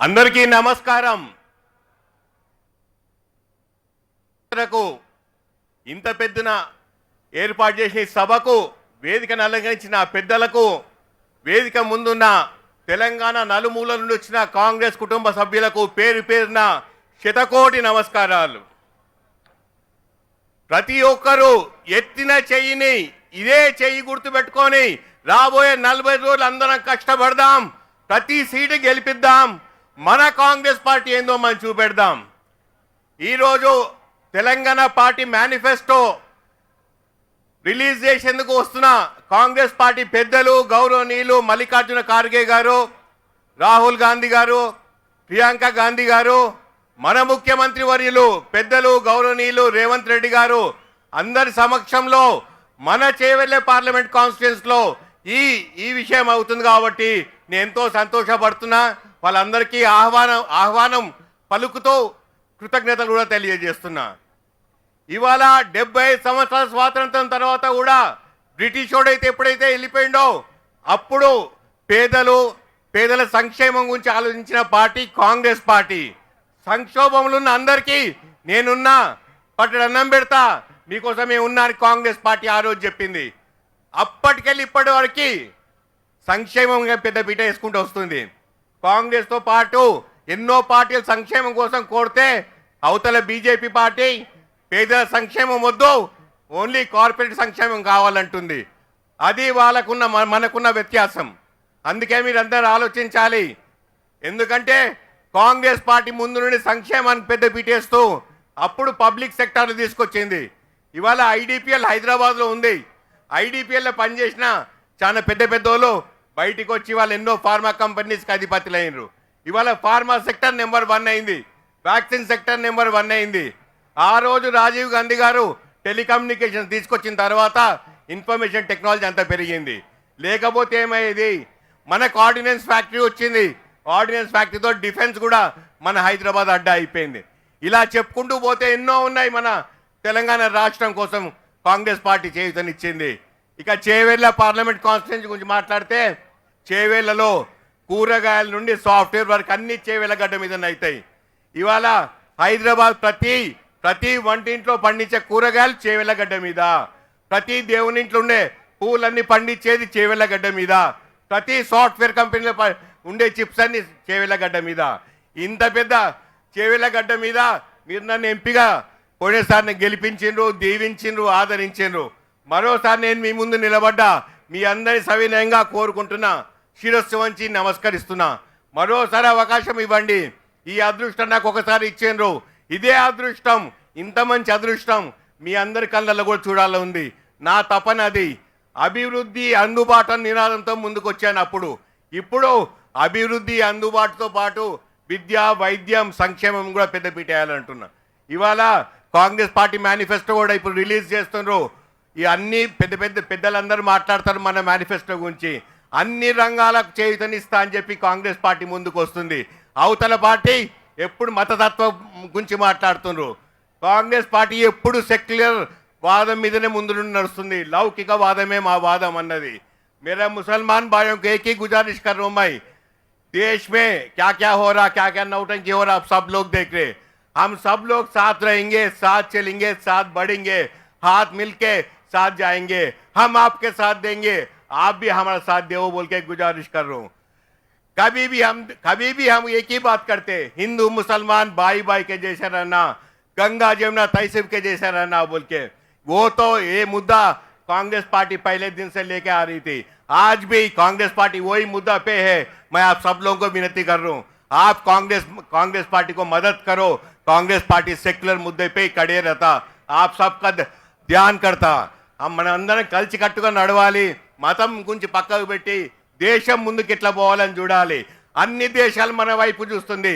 అందరికీ నమస్కారం. ఇంత పెద్దన ఏర్పాటు చేసిన సభకు వేదికను అలంకరించిన పెద్దలకు వేదిక ముందున్న తెలంగాణ నలుమూల నుండి వచ్చిన కాంగ్రెస్ కుటుంబ సభ్యులకు పేరు పేరున శతకోటి నమస్కారాలు. ప్రతి ఒక్కరూ ఎత్తిన చెయ్యిని ఇదే చెయ్యి గుర్తుపెట్టుకొని రాబోయే నలభై రోజులు అందరం కష్టపడదాం ప్రతి సీటు గెలిపిద్దాం మన కాంగ్రెస్ పార్టీ ఏందో మనం చూపెడదాం. ఈరోజు తెలంగాణ పార్టీ మేనిఫెస్టో రిలీజ్ చేసేందుకు వస్తున్న కాంగ్రెస్ పార్టీ పెద్దలు గౌరవనీయులు మల్లికార్జున ఖార్గే గారు రాహుల్ గాంధీ గారు ప్రియాంక గాంధీ గారు మన ముఖ్యమంత్రి వర్యులు పెద్దలు గౌరవనీయులు రేవంత్ రెడ్డి గారు అందరి సమక్షంలో మన చేవెళ్ళే పార్లమెంట్ కాన్స్టిట్యూన్స్లో ఈ ఈ విషయం అవుతుంది కాబట్టి నేను ఎంతో సంతోషపడుతున్నా. వాళ్ళందరికీ ఆహ్వానం ఆహ్వానం పలుకుతూ కృతజ్ఞతలు కూడా తెలియజేస్తున్నా. ఇవాళ డెబ్బై సంవత్సరాల స్వాతంత్రం తర్వాత కూడా బ్రిటిష్ వాడైతే ఎప్పుడైతే వెళ్ళిపోయిండో అప్పుడు పేదలు పేదల సంక్షేమం గురించి ఆలోచించిన పార్టీ కాంగ్రెస్ పార్టీ. సంక్షోభంలో ఉన్న అందరికీ నేనున్నా పట్టడు అన్నం పెడతా మీకోసం మేము కాంగ్రెస్ పార్టీ ఆ రోజు చెప్పింది. అప్పటికెళ్ళి ఇప్పటి వరకు సంక్షేమంగా పెద్ద పీట వేసుకుంటూ వస్తుంది. కాంగ్రెస్తో పాటు ఎన్నో పార్టీలు సంక్షేమం కోసం కోరితే అవతల బీజేపీ పార్టీ పేదల సంక్షేమం వద్దు ఓన్లీ కార్పొరేట్ సంక్షేమం కావాలంటుంది. అది వాళ్ళకున్న మన- మనకున్న వ్యత్యాసం. అందుకే మీరు ఆలోచించాలి. ఎందుకంటే కాంగ్రెస్ పార్టీ ముందు నుండి సంక్షేమానికి పెద్ద పీటేస్తూ అప్పుడు పబ్లిక్ సెక్టార్ తీసుకొచ్చింది. ఇవాళ ఐడిపిఎల్ హైదరాబాద్లో ఉంది. ఐడిపిఎల్లో పనిచేసిన చాలా పెద్ద పెద్ద వాళ్ళు బయటికి వచ్చి వాళ్ళు ఎన్నో ఫార్మా కంపెనీస్కి అధిపతులు అయినరు. ఇవాళ ఫార్మా సెక్టర్ నెంబర్ వన్ అయింది. వ్యాక్సిన్ సెక్టర్ నెంబర్ వన్ అయింది. ఆ రోజు రాజీవ్ గాంధీ గారు టెలికమ్యూనికేషన్ తీసుకొచ్చిన తర్వాత ఇన్ఫర్మేషన్ టెక్నాలజీ అంతా పెరిగింది. లేకపోతే ఏమయ్యేది? మనకు ఆర్డినెన్స్ ఫ్యాక్టరీ వచ్చింది. ఆర్డినెన్స్ ఫ్యాక్టరీతో డిఫెన్స్ కూడా మన హైదరాబాద్ అడ్డా అయిపోయింది. ఇలా చెప్పుకుంటూ పోతే ఎన్నో ఉన్నాయి మన తెలంగాణ రాష్ట్రం కోసం కాంగ్రెస్ పార్టీ చేయుతనిచ్చింది. ఇక చేవేళ్ళ పార్లమెంట్ కాన్స్టిట్యూన్సీ గురించి మాట్లాడితే చేవేళ్ళలో కూరగాయల నుండి సాఫ్ట్వేర్ వరకు అన్ని చేవేళ్ళ గడ్డ మీద అవుతాయి. ఇవాళ హైదరాబాద్ ప్రతి ప్రతి వంటింట్లో పండించే కూరగాయలు చేవేళ్ళ గడ్డ మీద. ప్రతి దేవునింట్లో ఉండే పూలన్నీ పండించేది చేవేళ్ళ గడ్డ మీద. ప్రతి సాఫ్ట్వేర్ కంపెనీలో ఉండే చిప్స్ అన్ని చేవేళ్ళ గడ్డ మీద. ఇంత పెద్ద చేవేళ్ళ గడ్డ మీద మీరు నన్ను ఎంపీగా పోయినసారి గెలిపించిండ్రు దీవించిండ్రు ఆదరించిండ్రు. మరోసారి నేను మీ ముందు నిలబడ్డా మీ అందరి సవినయంగా కోరుకుంటున్నా. శిరస్సు వంచి నమస్కరిస్తున్నా. మరోసారి అవకాశం ఇవ్వండి. ఈ అదృష్టం నాకు ఒకసారి ఇచ్చిండ్రు. ఇదే అదృష్టం. ఇంత మంచి అదృష్టం. మీ అందరి కళ్ళల్లో కూడా చూడాలని ఉంది. నా తపన అది. అభివృద్ధి అందుబాటు నినాదంతో ముందుకు వచ్చాను అప్పుడు. ఇప్పుడు అభివృద్ధి అందుబాటుతో పాటు విద్య వైద్యం సంక్షేమం కూడా పెద్దపీట వేయాలంటున్నా. ఇవాళ కాంగ్రెస్ పార్టీ మేనిఫెస్టో కూడా ఇప్పుడు రిలీజ్ చేస్తున్నారు ఈ అన్ని పెద్ద పెద్ద పెద్దలందరూ మాట్లాడతారు మన మేనిఫెస్టో గురించి. అన్ని రంగాలకు చేయుతనిస్తా అని చెప్పి కాంగ్రెస్ పార్టీ ముందుకు వస్తుంది అవతల పార్టీ ఎప్పుడు మతతత్వం గురించి మాట్లాడుతున్నారు కాంగ్రెస్ పార్టీ ఎప్పుడు సెక్యులర్ వాదం మీదనే ముందు నుండి నడుస్తుంది లౌకిక వాదమే మా వాదం అన్నది मेरा मुसलमान भाइयों को एक ही गुजारिश कर रहा हूं मैं देश में क्या क्या हो रहा क्या क्या नौटंकी हो रहा आप सब लोग देख रहे हम सब लोग साथ रहेंगे साथ चलेंगे साथ बढ़ेंगे हाथ मिलके साथ जाएंगे हम आपके साथ देंगे आप भी हमारा साथ दे बोल के गुजारिश कर रहा हूं कभी भी हम कभी भी हम एक ही बात करते हिंदू मुसलमान भाई भाई के जैसे रहना गंगा जमुना तहसीब के जैसे रहना बोल के वो तो ये मुद्दा कांग्रेस पार्टी पहले दिन से लेके आ रही थी आज भी कांग्रेस पार्टी वही मुद्दा पे है मैं आप सब लोगों को विनती कर रहा हूँ आप कांग्रेस कांग्रेस पार्टी को मदद करो कांग्रेस पार्टी सेक्युलर मुद्दे पे ही खड़े रहता आप सबका ध- ध्यान करता ఆ మన అందరం కలిసి కట్టుగా నడవాలి మతం గురించి పక్కకు పెట్టి దేశం ముందుకు ఎట్లా పోవాలని చూడాలి. అన్ని దేశాలు మన వైపు చూస్తుంది.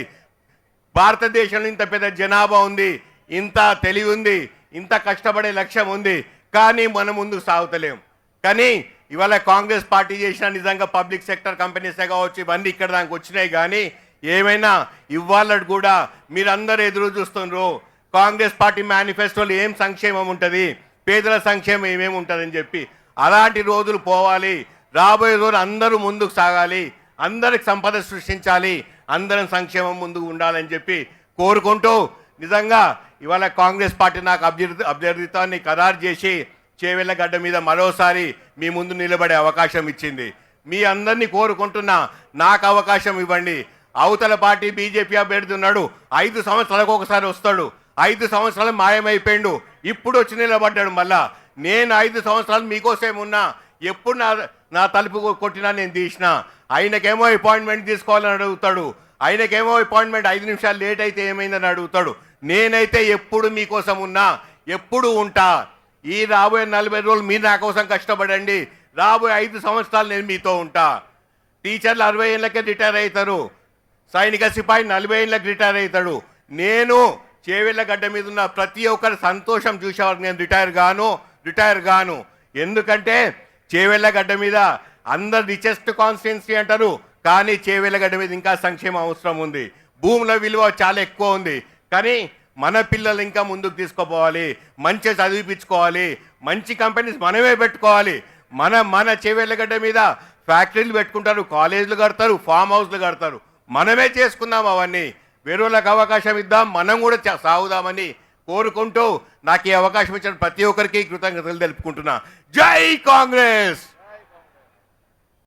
భారతదేశంలో ఇంత పెద్ద జనాభా ఉంది ఇంత తెలివి ఉంది ఇంత కష్టపడే లక్ష్యం ఉంది కానీ మనం ముందుకు సాగుతలేం. కానీ ఇవాళ కాంగ్రెస్ పార్టీ చేసిన నిజంగా పబ్లిక్ సెక్టర్ కంపెనీసే కావచ్చు ఇవన్నీ ఇక్కడ దానికి వచ్చినాయి కానీ ఏమైనా ఇవాళ కూడా మీరందరూ ఎదురు చూస్తున్నారు కాంగ్రెస్ పార్టీ మేనిఫెస్టోలో ఏం సంక్షేమం ఉంటుంది? పేదల సంక్షేమం ఏమేమి ఉంటుందని చెప్పి అలాంటి రోజులు పోవాలి. రాబోయే రోజులు అందరూ ముందుకు సాగాలి. అందరికి సంపద సృష్టించాలి. అందరం సంక్షేమం ముందుకు ఉండాలని చెప్పి కోరుకుంటూ నిజంగా ఇవాళ కాంగ్రెస్ పార్టీ నాకు అభ్యర్థి అభ్యర్థితాన్ని ఖరారు చేసి చేవెళ్ళగడ్డ మీద మరోసారి మీ ముందు నిలబడే అవకాశం ఇచ్చింది. మీ అందరినీ కోరుకుంటున్నా నాకు అవకాశం ఇవ్వండి. అవతల పార్టీ బీజేపీ అభ్యర్థి ఉన్నాడు. ఐదు సంవత్సరాలకు ఒకసారి వస్తాడు. ఐదు సంవత్సరాలు మాయమైపోయిండు. ఇప్పుడు వచ్చి నిలబడ్డాడు మళ్ళా. నేను ఐదు సంవత్సరాలు మీకోసం ఉన్నా ఎప్పుడు నా నా తలుపు కొట్టినా నేను తీసిన. ఆయనకేమో అపాయింట్మెంట్ తీసుకోవాలని అడుగుతాడు. ఆయనకేమో అపాయింట్మెంట్ ఐదు నిమిషాలు లేట్ అయితే ఏమైందని అడుగుతాడు. నేనైతే ఎప్పుడు మీకోసం ఉన్నా ఎప్పుడు ఉంటా. ఈ రాబోయే నలభై రోజులు మీరు నా కోసం కష్టపడండి. రాబోయే ఐదు సంవత్సరాలు నేను మీతో ఉంటా. టీచర్లు అరవై ఏళ్ళకే రిటైర్ అవుతారు సైనిక సిపాయి నలభై ఏళ్ళకి రిటైర్ అవుతాడు నేను చేవెళ్ళ గడ్డ మీద ఉన్న ప్రతి ఒక్కరి సంతోషం చూసేవారు నేను రిటైర్ గాను రిటైర్ గాను. ఎందుకంటే చేవెళ్ళగడ్డ మీద అందరు రిచెస్ట్ కాన్స్టిట్యున్సీ అంటారు. కానీ చేవెళ్ళగడ్డ మీద ఇంకా సంక్షేమం అవసరం ఉంది. భూముల విలువ చాలా ఎక్కువ ఉంది. కానీ మన పిల్లలు ఇంకా ముందుకు తీసుకుపోవాలి. మంచిగా చదివిపించుకోవాలి. మంచి కంపెనీస్ మనమే పెట్టుకోవాలి. మన మన చేవెళ్ళగడ్డ మీద ఫ్యాక్టరీలు పెట్టుకుంటారు. కాలేజీలు కడతారు. ఫామ్ హౌస్లు కడతారు. మనమే చేసుకుందాం అవన్నీ. వేరేళ్ళకి అవకాశం ఇద్దాం. మనం కూడా సాగుదామని కోరుకుంటూ నాకు ఈ అవకాశం ఇచ్చిన ప్రతి ఒక్కరికి కృతజ్ఞతలు తెలుపుకుంటున్నా. జై కాంగ్రెస్!